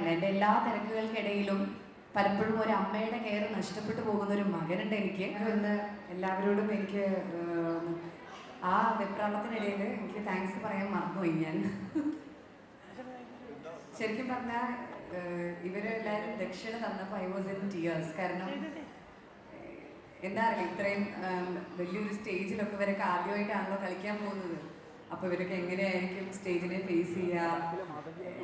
പറയാറുണ്ട് എന്റെ എല്ലാ തിരക്കുകൾക്കിടയിലും പലപ്പോഴും ഒരു അമ്മയുടെ കെയർ നഷ്ടപ്പെട്ടു പോകുന്ന ഒരു മകനുണ്ട് എനിക്ക്. ഒന്ന് എല്ലാവരോടും എനിക്ക് ആ വെപ്രാളത്തിനിടയിൽ എനിക്ക് താങ്ക്സ് പറയാൻ മറന്നുപോയി ഞാൻ. ശരിക്കും പറഞ്ഞാൽ ഇവരെല്ലാവരും ദക്ഷിണ തന്നപ്പോൾ ഐ വാസ് ഇൻ ടിയേഴ്സ് കാരണം എന്താ അറിയില്ല ഇത്രയും വലിയൊരു സ്റ്റേജിലൊക്കെ ഇവരൊക്കെ ആദ്യമായിട്ടാണല്ലോ കളിക്കാൻ പോകുന്നത്. അപ്പൊ ഇവരൊക്കെ എങ്ങനെയായിരിക്കും സ്റ്റേജിനെ ഫേസ് ചെയ്യുക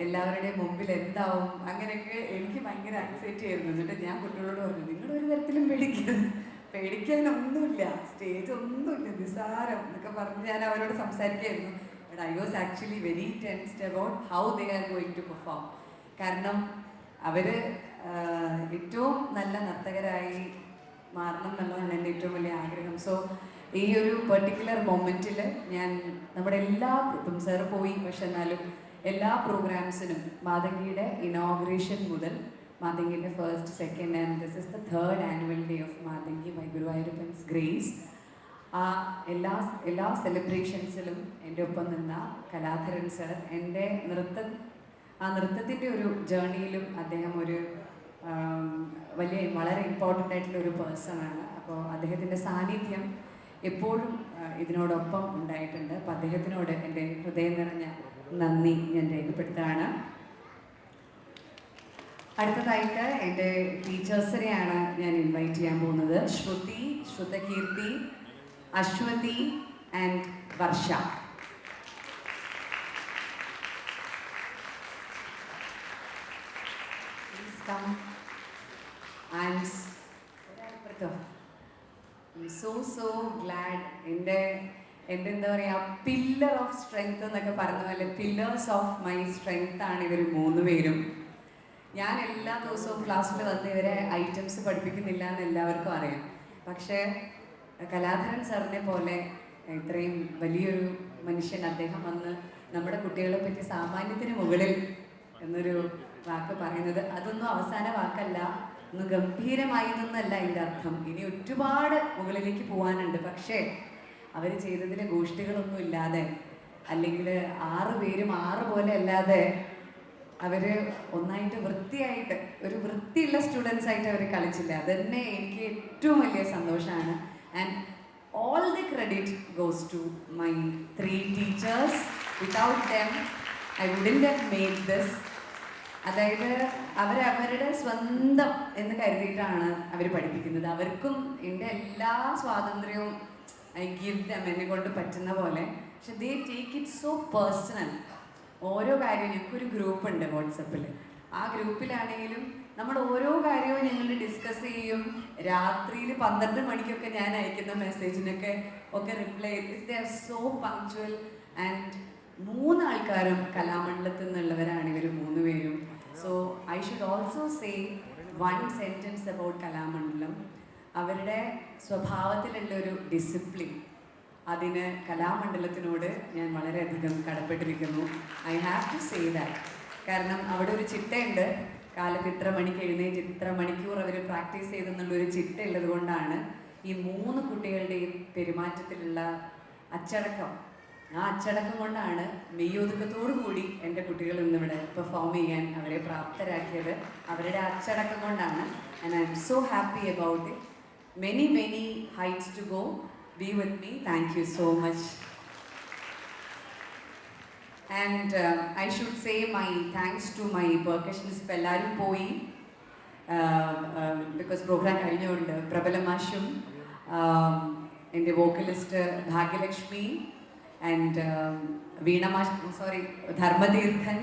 എല്ലാവരുടെയും മുമ്പിൽ എന്താവും? അങ്ങനെയൊക്കെ എനിക്ക് ഭയങ്കര ആൻസൈറ്റി ആയിരുന്നു. എന്നിട്ട് ഞാൻ കുട്ടികളോട് പറഞ്ഞു നിങ്ങൾ ഒരു തരത്തിലും പേടിക്കരുത്. പേടിക്കാനൊന്നുമില്ല. സ്റ്റേജ് ഒന്നുമില്ല. നിസാരം എന്നൊക്കെ പറഞ്ഞ് ഞാൻ അവരോട് സംസാരിക്കായിരുന്നു but I was actually very tensed about how they are going to perform കാരണം അവർ ഏറ്റവും നല്ല നർത്തകരായി മാറണം എന്നുള്ളതാണ് എന്റെ ഏറ്റവും വലിയ ആഗ്രഹം. സോ ഈ ഒരു പെർട്ടിക്കുലർ മൊമെന്റിൽ ഞാൻ നമ്മുടെ എല്ലാ ഇപ്പം സാറ് പോയി. പക്ഷെ എന്നാലും എല്ലാ പ്രോഗ്രാംസിനും മാതങ്കിയുടെ ഇനോഗ്രേഷൻ മുതൽ മാതങ്കിന്റെ first second and this is the third annual day of Mathangi my Guruvayurappan's grace ആ എല്ലാ എല്ലാ സെലിബ്രേഷൻസിലും എന്റെ ഒപ്പം നിന്ന കലാധരൻ സർ എന്റെ നൃത്ത ആ നൃത്തത്തിന്റെ ഒരു ജേർണിയിലും അദ്ദേഹം ഒരു വലിയ വളരെ ഇമ്പോർട്ടന്റ് ആയിട്ടുള്ള ഒരു പേഴ്സണാണ് അപ്പോൾ അദ്ദേഹത്തിന്റെ സാന്നിധ്യം എപ്പോഴും ഇതിനോടൊപ്പം ഉണ്ടായിട്ടുണ്ട്. അപ്പം അദ്ദേഹത്തിനോട് എന്റെ ഹൃദയം നിറഞ്ഞ നന്ദി ഞാൻ രേഖപ്പെടുത്തുകയാണ്. അടുത്തതായിട്ട് എന്റെ ടീച്ചേഴ്സിനെയാണ് ഞാൻ ഇൻവൈറ്റ് ചെയ്യാൻ പോകുന്നത്. Shruti Shrutakeerthi Ashwathi and Varsha. Please come. I'm s- so glad എന്റെ എന്റെ എന്താ പറയുക പില്ലർ ഓഫ് സ്ട്രെങ്ത് എന്നൊക്കെ പറഞ്ഞ പോലെ പില്ലേഴ്സ് ഓഫ് മൈ സ്ട്രെങ്ത് ആണ് ഇവർ മൂന്ന് പേരും. ഞാൻ എല്ലാ ദിവസവും ക്ലാസ്സിൽ വന്ന് ഇവരെ ഐറ്റംസ് പഠിപ്പിക്കുന്നില്ല എന്ന് എല്ലാവർക്കും അറിയാം. പക്ഷേ കലാധരൻ സാറിനെ പോലെ ഇത്രയും വലിയൊരു മനുഷ്യൻ അദ്ദേഹം വന്ന് നമ്മുടെ കുട്ടികളെ പറ്റി സാമാന്യത്തിന് മുകളിൽ എന്നൊരു വാക്ക് പറയുന്നത് അതൊന്നും അവസാന വാക്കല്ല. ഒന്ന് ഗംഭീരമായി എന്നല്ല അതിന്റെ അർത്ഥം. ഇനി ഒരുപാട് മുകളിലേക്ക് പോകാനുണ്ട് പക്ഷേ അവർ ചെയ്തതിന് ഗോഷ്ഠികളൊന്നും ഇല്ലാതെ അല്ലെങ്കിൽ ആറ് പേരും ആറ് പോലെ അല്ലാതെ അവർ ഒന്നായിട്ട് വൃത്തിയായിട്ട് ഒരു വൃത്തിയുള്ള സ്റ്റുഡൻസ് ആയിട്ട് അവർ കളിച്ചില്ല. അതന്നെ എനിക്ക് ഏറ്റവും വലിയ സന്തോഷമാണ്. And all the credit goes to my three teachers without them I wouldn't have made this അതായത് അവരവരുടെ സ്വന്തം എന്ന് കരുതിയിട്ടാണ് അവർ പഠിപ്പിക്കുന്നത്. അവർക്കും എന്റെ എല്ലാ സ്വാതന്ത്ര്യവും ഐ ഗിവ് ദം എന്നെ കൊണ്ട് പറ്റുന്ന പോലെ. പക്ഷെ they take it so personal. ഓരോ കാര്യവും ഞങ്ങൾക്കൊരു ഗ്രൂപ്പ് ഉണ്ട് വാട്സപ്പിൽ. ആ ഗ്രൂപ്പിലാണെങ്കിലും നമ്മൾ ഓരോ കാര്യവും ഞങ്ങൾ ഡിസ്കസ് ചെയ്യും. രാത്രിയിൽ പന്ത്രണ്ട് മണിക്കൊക്കെ ഞാൻ അയക്കുന്ന മെസ്സേജിനൊക്കെ ഒക്കെ reply it are so punctual and മൂന്ന് ആൾക്കാരും കലാമണ്ഡലത്തിൽ നിന്നുള്ളവരാണ് ഇവർ മൂന്ന് so I should also say one sentence about Kalamandalam അവരുടെ സ്വഭാവത്തിലുള്ള ഒരു ഡിസിപ്ലിൻ അതിന് കലാമണ്ഡലത്തിനോട് ഞാൻ വളരെയധികം കടപ്പെട്ടിരിക്കുന്നു. I have to say that കാരണം അവിടെ ഒരു ചിട്ടയുണ്ട്. കാലത്ത് ഇത്ര മണിക്ക് എഴുന്നേറ്റ് ഇത്ര മണിക്കൂർ അവർ പ്രാക്ടീസ് ചെയ്തെന്നുള്ളൊരു ചിട്ട ഉള്ളത് കൊണ്ടാണ് ഈ മൂന്ന് കുട്ടികളുടെയും പെരുമാറ്റത്തിലുള്ള അച്ചടക്കം ആ അച്ചടക്കം കൊണ്ടാണ് മെയ്യൊതുക്കത്തോടു കൂടി എന്റെ കുട്ടികൾ ഇന്നിവിടെ പെർഫോം ചെയ്യാൻ അവരെ പ്രാപ്തരാക്കിയത്. അവരുടെ അച്ചടക്കം കൊണ്ടാണ്. And I am so happy about it many many heights to go be with me thank you so much and I should say my thanks to my percussions ഇപ്പം എല്ലാവരും പോയി. ബിക്കോസ് പ്രോഗ്രാം കഴിഞ്ഞുകൊണ്ട് പ്രബലമാഷും എന്റെ vocalist Bhagyalakshmi and വീണ മാഷ് sorry Dharmatheerthan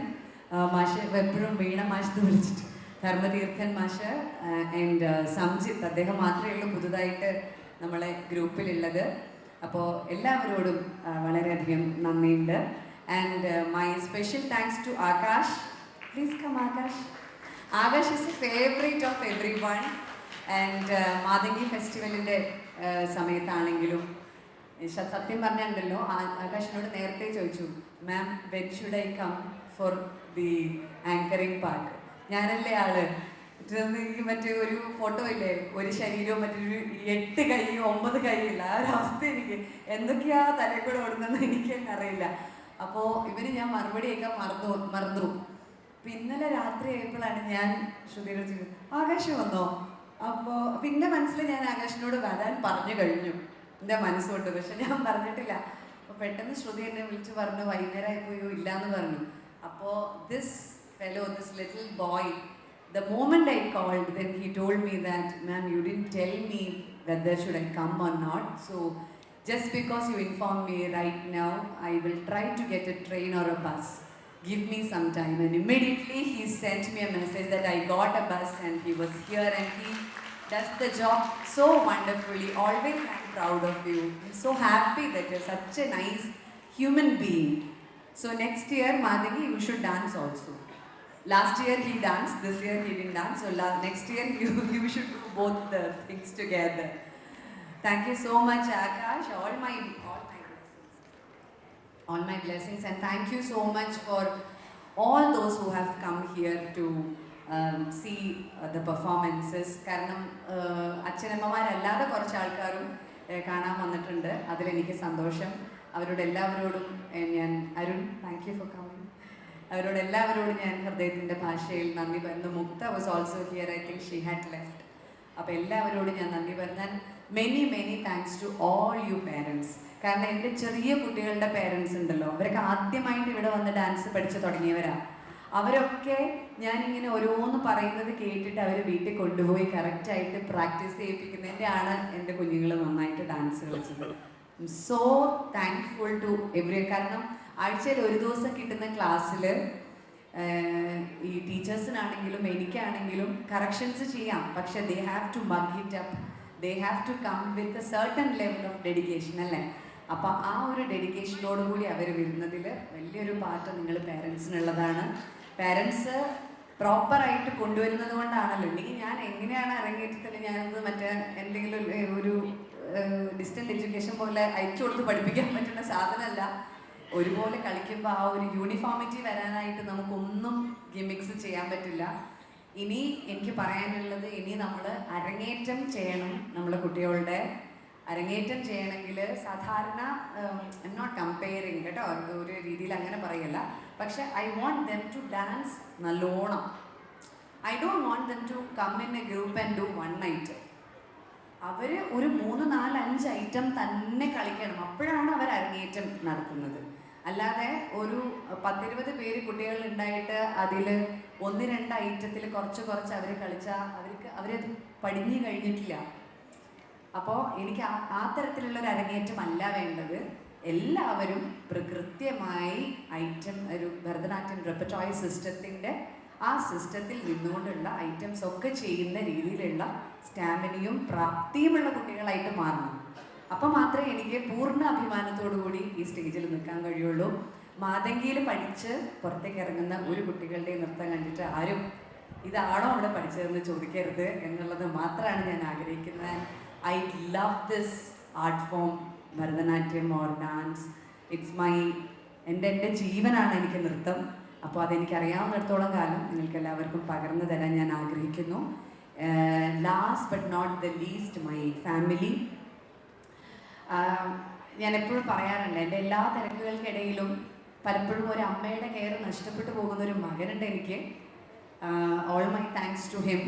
മാഷ് എപ്പോഴും വീണ മാഷ് വിളിച്ചിട്ട് ധർമ്മതീർത്ഥൻ മാഷ് ആൻഡ് സംജിത്ത് അദ്ദേഹം മാത്രമേ ഉള്ളൂ പുതുതായിട്ട് നമ്മളെ ഗ്രൂപ്പിലുള്ളത്. അപ്പോൾ എല്ലാവരോടും വളരെയധികം നന്ദിയുണ്ട്. And my special thanks to Akash. Please come Akash. Akash is a favourite of everyone and Mathangi ഫെസ്റ്റിവലിന്റെ സമയത്താണെങ്കിലും സത്യം പറഞ്ഞിട്ടുണ്ടല്ലോ ആകാശിനോട് നേരത്തെ ചോദിച്ചു ma'am when should I come for the anchoring part ഞാനല്ലേ ആൾ. മറ്റേ ഒരു ഫോട്ടോ ഇല്ലേ? ഒരു ശരീരവും മറ്റൊരു എട്ട് കൈ ഒമ്പത് കൈയില്ല ആ ഒരു അവസ്ഥ എനിക്ക്. എന്തൊക്കെയാ തലയിൽ കൂടെ ഓടുന്നതെന്ന് എനിക്ക് അറിയില്ല. അപ്പോൾ ഇവന് ഞാൻ മറുപടിയൊക്കെ മറന്നു മറന്നു. അപ്പൊ ഇന്നലെ രാത്രി ആയപ്പോഴാണ് ഞാൻ ശ്രുതിയുടെ ആകാശം വന്നോ? അപ്പോൾ പിന്നെ മനസ്സിൽ ഞാൻ ആകാശിനോട് വരാൻ പറഞ്ഞു കഴിഞ്ഞു. എന്റെ മനസ്സുകൊണ്ട് പക്ഷെ ഞാൻ പറഞ്ഞിട്ടില്ല അപ്പോൾ പെട്ടെന്ന് ശ്രുതി എന്നെ വിളിച്ച് പറഞ്ഞു വൈകുന്നേരമായി പോയോ ഇല്ല എന്ന് പറഞ്ഞു അപ്പോൾ this fellow this little boy the moment I called, then he told me that, ma'am, you didn't tell me whether should I come or not. So just because you informed me right now, I will try to get a train or a bus. Give me some time. And immediately he sent me a message that I got a bus and he was here and he does the job so wonderfully. Always I'm proud of you. I'm so happy that you're such a nice human being. So next year, Madhavi, you should dance also. Last year he danced, this year he didn't dance. So next year you, you should do both the things together. Thank you so much, Akash. All my all my blessings. All my blessings and thank you so much for all those who have come here to um, the performances. കാരണം uh, അച്ഛനമ്മമാരല്ലാതെ കുറച്ച് ആൾക്കാരും uh, കാണാൻ വന്നിട്ടുണ്ട്. അതിലെനിക്ക് സന്തോഷം. അവരോട് എല്ലാവരോടും uh, ഞാൻ Arun thank you for coming അവരോട് എല്ലാവരോടും ഞാൻ ഹൃദയത്തിന്റെ ഭാഷയിൽ നന്ദി പറഞ്ഞു Mukta was also here I think she had left അപ്പോൾ എല്ലാവരോടും ഞാൻ നന്ദി പറഞ്ഞാൽ many many thanks to all you parents കാരണം എന്റെ ചെറിയ കുട്ടികളുടെ പേരൻസ് ഉണ്ടല്ലോ. അവരൊക്കെ ആദ്യമായിട്ട് ഇവിടെ വന്ന് ഡാൻസ് പഠിച്ചു തുടങ്ങിയവരാ. അവരൊക്കെ ഞാനിങ്ങനെ ഓരോന്ന് പറയുന്നത് കേട്ടിട്ട് അവർ വീട്ടിൽ കൊണ്ടുപോയി കറക്റ്റായിട്ട് പ്രാക്ടീസ് ചെയ്യിപ്പിക്കുന്നതിന്റെ ആണ് എന്റെ കുഞ്ഞുങ്ങൾ നന്നായിട്ട് ഡാൻസ് കളിച്ചത്. സോ താങ്ക്ഫുൾ ടു എവറി കാരണം ആഴ്ചയിൽ ഒരു ദിവസം കിട്ടുന്ന ക്ലാസ്സിൽ ഈ ടീച്ചേഴ്സിനാണെങ്കിലും എനിക്കാണെങ്കിലും കറക്ഷൻസ് ചെയ്യാം. പക്ഷെ they have to mug it up they have to come with a certain level of dedication അല്ലേ? അപ്പോൾ ആ ഒരു ഡെഡിക്കേഷനോടുകൂടി അവർ വരുന്നതിൽ വലിയൊരു പാർട്ട് നിങ്ങൾ പേരൻസിനുള്ളതാണ് പേരൻസ് പ്രോപ്പറായിട്ട് കൊണ്ടുവരുന്നത് കൊണ്ടാണല്ലോ. ഇല്ലെങ്കിൽ ഞാൻ എങ്ങനെയാണ് അരങ്ങേറ്റത്തിൽ ഞാനത് മറ്റേ എന്തെങ്കിലും ഒരു- ഡിസ്റ്റന്റ് എഡ്യൂക്കേഷൻ പോലെ അയച്ചു കൊടുത്ത് പഠിപ്പിക്കാൻ പറ്റുന്ന സാധനമല്ല. ഒരുപോലെ കളിക്കുമ്പോൾ ആ ഒരു യൂണിഫോമിറ്റി വരാനായിട്ട് നമുക്കൊന്നും ഗിമിക്സ് ചെയ്യാൻ പറ്റില്ല. ഇനി എനിക്ക് പറയാനുള്ളത് ഇനി നമ്മൾ അരങ്ങേറ്റം ചെയ്യണം നമ്മുടെ കുട്ടികളുടെ. അരങ്ങേറ്റം ചെയ്യണമെങ്കിൽ സാധാരണ നോട്ട് കമ്പയറിങ് കേട്ടോ ഒരു രീതിയിൽ അങ്ങനെ പറയല്ല. പക്ഷെ I want them to dance നല്ലോണം. I don't want them to come in a group and do one night അവർ ഒരു മൂന്ന് നാല് അഞ്ച് ഐറ്റം തന്നെ കളിക്കണം. അപ്പോഴാണ് അവർ അരങ്ങേറ്റം നടത്തുന്നത്. അല്ലാതെ ഒരു പത്തിരുപത് പേര് കുട്ടികൾ ഉണ്ടായിട്ട് അതിൽ ഒന്ന് രണ്ട് ഐറ്റത്തിൽ കുറച്ച് കുറച്ച് അവർ കളിച്ചാൽ അവർക്ക് അവരത് പടിഞ്ഞു കഴിഞ്ഞിട്ടില്ല. അപ്പോൾ എനിക്ക് ആ തരത്തിലുള്ള ഒരു അരങ്ങേറ്റം അല്ല വേണ്ടത്. എല്ലാവരും പ്രകൃത്യമായി ഐറ്റം ഒരു ഭരതനാട്യം റെപ്പറ്റോയ് സിസ്റ്റത്തിന്റെ ആ സിസ്റ്റത്തിൽ നിന്നുകൊണ്ടുള്ള ഐറ്റംസ് ഒക്കെ ചെയ്യുന്ന രീതിയിലുള്ള സ്റ്റാമിനയും പ്രാപ്തിയുമുള്ള കുട്ടികളായിട്ട് മാറണം അപ്പം മാത്രമേ എനിക്ക് പൂർണ അഭിമാനത്തോടു കൂടി ഈ സ്റ്റേജിൽ നിൽക്കാൻ കഴിയുള്ളൂ. മാതങ്കിയിൽ പഠിച്ച് പുറത്തേക്ക് ഇറങ്ങുന്ന ഒരു കുട്ടികളുടെ നൃത്തം കണ്ടിട്ട് ആരും ഇതാണോ അവിടെ പഠിച്ചതെന്ന് ചോദിക്കരുത് എന്നുള്ളത് മാത്രമാണ് ഞാൻ ആഗ്രഹിക്കുന്നത്. I love this art form Bharatanatyam or dance it's my എന്റെ എന്റെ ജീവനാണ് എനിക്ക് നൃത്തം. അപ്പോൾ അതെനിക്കറിയാവുന്നിടത്തോളം കാലം നിങ്ങൾക്ക് എല്ലാവർക്കും പകർന്നു തരാൻ ഞാൻ ആഗ്രഹിക്കുന്നു. Last but not the least my family ഞാൻ എപ്പോഴും പറയാറുണ്ട് എന്റെ എല്ലാ തിരക്കുകൾക്കിടയിലും പലപ്പോഴും ഒരു അമ്മയുടെ കെയർ നഷ്ടപ്പെട്ടു പോകുന്ന ഒരു മകനുണ്ട് എനിക്ക്. All my thanks to him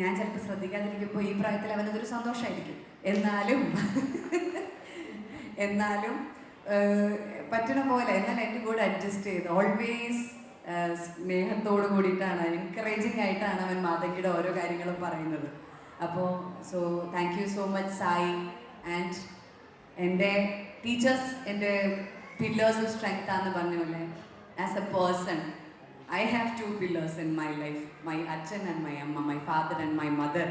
ഞാൻ ചിലപ്പോൾ ശ്രദ്ധിക്കാതിരിക്കുമ്പോൾ ഈ പ്രായത്തിൽ അവനതൊരു സന്തോഷമായിരിക്കും എന്നാലും എന്നാലും പറ്റണ പോലെ എന്നാൽ എന്റെ കൂടെ അഡ്ജസ്റ്റ് ചെയ്ത്. ഓൾവേസ് സ്നേഹത്തോട് കൂടിയിട്ടാണ് എൻകറേജിങ് ആയിട്ടാണ് അവൻ മാതകിയുടെ ഓരോ കാര്യങ്ങളും പറയുന്നത്. അപ്പോൾ so thank you so much Sai. And എന്റെ ടീച്ചേഴ്സ് എന്റെ പില്ലേഴ്സ് ഓഫ് സ്ട്രെങ്ത് ആണെന്ന് പറഞ്ഞല്ലേ as a person I have two pillars in my life my അച്ഛൻ ആൻഡ് മൈ അമ്മ my father and my mother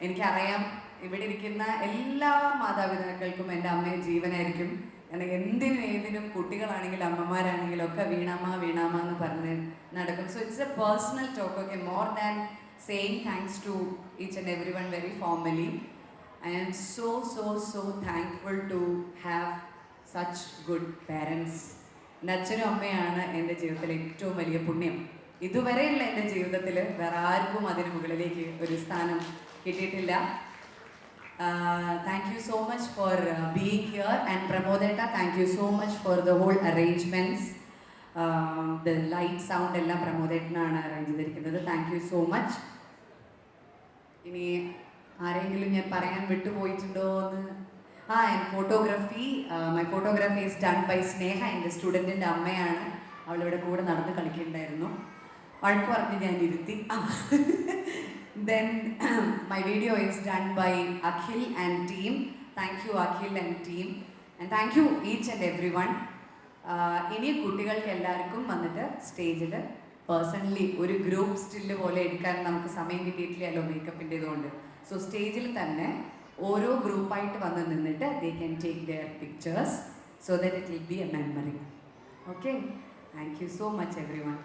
എനിക്കറിയാം ഇവിടെ ഇരിക്കുന്ന എല്ലാ മാതാപിതാക്കൾക്കും എന്റെ അമ്മയെ ജീവനായിരിക്കും. കാരണം എന്തിനും ഏതിനും കുട്ടികളാണെങ്കിലും അമ്മമാരാണെങ്കിലും ഒക്കെ വീണാമ വീണാമ എന്ന് പറഞ്ഞ് നടക്കും. So it's a personal talk okay more than saying thanks to each and every one very formally I am so so so thankful to have such good parents എന്റെ അച്ഛനും അമ്മയാണ് എന്റെ ജീവിതത്തിലെ ഏറ്റവും വലിയ പുണ്യം. ഇതുവരെയുള്ള എന്റെ ജീവിതത്തിൽ വേറെ ആർക്കും അതിന് മുകളിലേക്ക് ഒരു സ്ഥാനം കിട്ടിയിട്ടില്ല. Thank you so much for being here and പ്രമോദേട്ട thank you so much for the whole arrangements the light sound എല്ലാം പ്രമോദേട്ടനാണ് അറേഞ്ച് ചെയ്തിരിക്കുന്നത്. താങ്ക് യു സോ മച്ച് ഇനി ആരെങ്കിലും ഞാൻ പറയാൻ വിട്ടുപോയിട്ടുണ്ടോ എന്ന് ആ photography my photography is done by Sneha എന്റെ സ്റ്റുഡന്റിന്റെ അമ്മയാണ്. അവളിവിടെ കൂടെ നടന്ന് കളിക്കുന്നുണ്ടായിരുന്നു. വഴക്ക് പറഞ്ഞ് ഞാൻ ഇരുത്തി. Then my video is done by Akhil and team thank you Akhil and team and thank you each and every one ഇനി കുട്ടികൾക്ക് എല്ലാവർക്കും വന്നിട്ട് സ്റ്റേജിൽ പേഴ്സണലി ഒരു ഗ്രൂപ്പ് സ്റ്റില്ല് പോലെ എടുക്കാൻ നമുക്ക് സമയം കിട്ടിയിട്ടില്ലല്ലോ മേക്കപ്പിന്റെ ഇതുകൊണ്ട്. സോ സ്റ്റേജിൽ തന്നെ ഓരോ ഗ്രൂപ്പായിട്ട് വന്ന് നിന്നിട്ട് they can take their pictures so that it will be a memory okay thank you so much every one